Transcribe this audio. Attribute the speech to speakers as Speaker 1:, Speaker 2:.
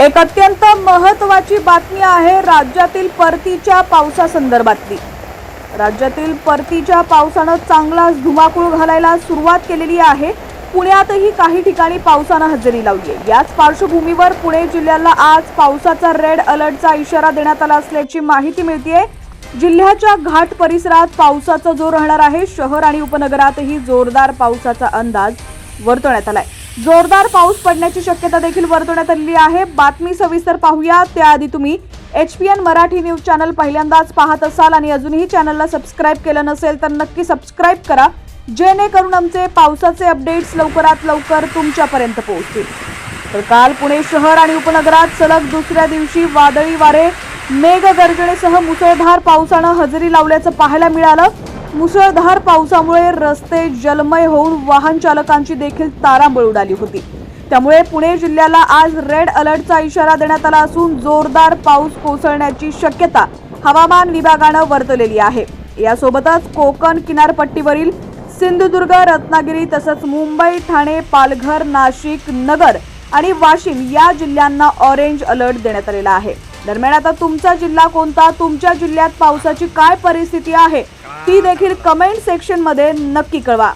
Speaker 1: एक अत्यंत महत्वाची बातमी आहे राज्यातील परतीच्या पावसासंदर्भातली. राज्यातील परतीच्या पावसानं चांगलाच धुमाकूळ घालायला सुरुवात केलेली आहे. पुण्यातही काही ठिकाणी पावसानं हजेरी लावली आहे. याच पार्श्वभूमीवर पुणे जिल्ह्याला आज पावसाचा रेड अलर्टचा इशारा देण्यात आला असल्याची माहिती मिळतीये. जिल्ह्याच्या घाट परिसरात पावसाचा जोर राहणार आहे. शहर आणि उपनगरातही जोरदार पावसाचा अंदाज वर्तवण्यात आलाय. जोरदार पाऊस पडण्याची शक्यता देखील वर्तवण्यात आलेली आहे. बातमी सविस्तर पाहूया. त्याआधी तुम्ही H P N Marathi news channel पहिल्यांदाच पाहत असाल आणि अजूनही चॅनलला सबस्क्राईब केलं नसेल तर नक्की सबस्क्राईब करा. जेणेकरून आमचे पावसाचे अपडेट्स लवकरात लवकर तुमच्यापर्यंत पोहोचतील. तर काल पुणे शहर आणि उपनगरात सलग दुसऱ्या दिवशी वादळी वारे मेघगर्जनेसह मुसळधार पावसानं हजेरी लावल्याचं पाहायला मिळालं. मुसळधार पावसामुळे रस्ते जलमय होऊन वाहन चालकांची देखील तारांबळ उडाली होती. त्यामुळे पुणे जिल्ह्याला आज रेड अलर्टचा इशारा देण्यात आला असून जोरदार पाऊस कोसळण्याची शक्यता हवामान विभागानं वर्तवलेली आहे. यासोबतच कोकण किनारपट्टीवरील सिंधुदुर्ग रत्नागिरी तसंच मुंबई ठाणे पालघर नाशिक नगर आणि वाशिम या जिल्ह्यांना ऑरेंज अलर्ट देण्यात आलेला आहे. दरम्यान आता तुमचा जिल्हा कोणता? तुमच्या जिल्ह्यात पावसाची काय परिस्थिती आहे? ती देखील कमेंट सेक्शनमध्ये नक्की कळवा.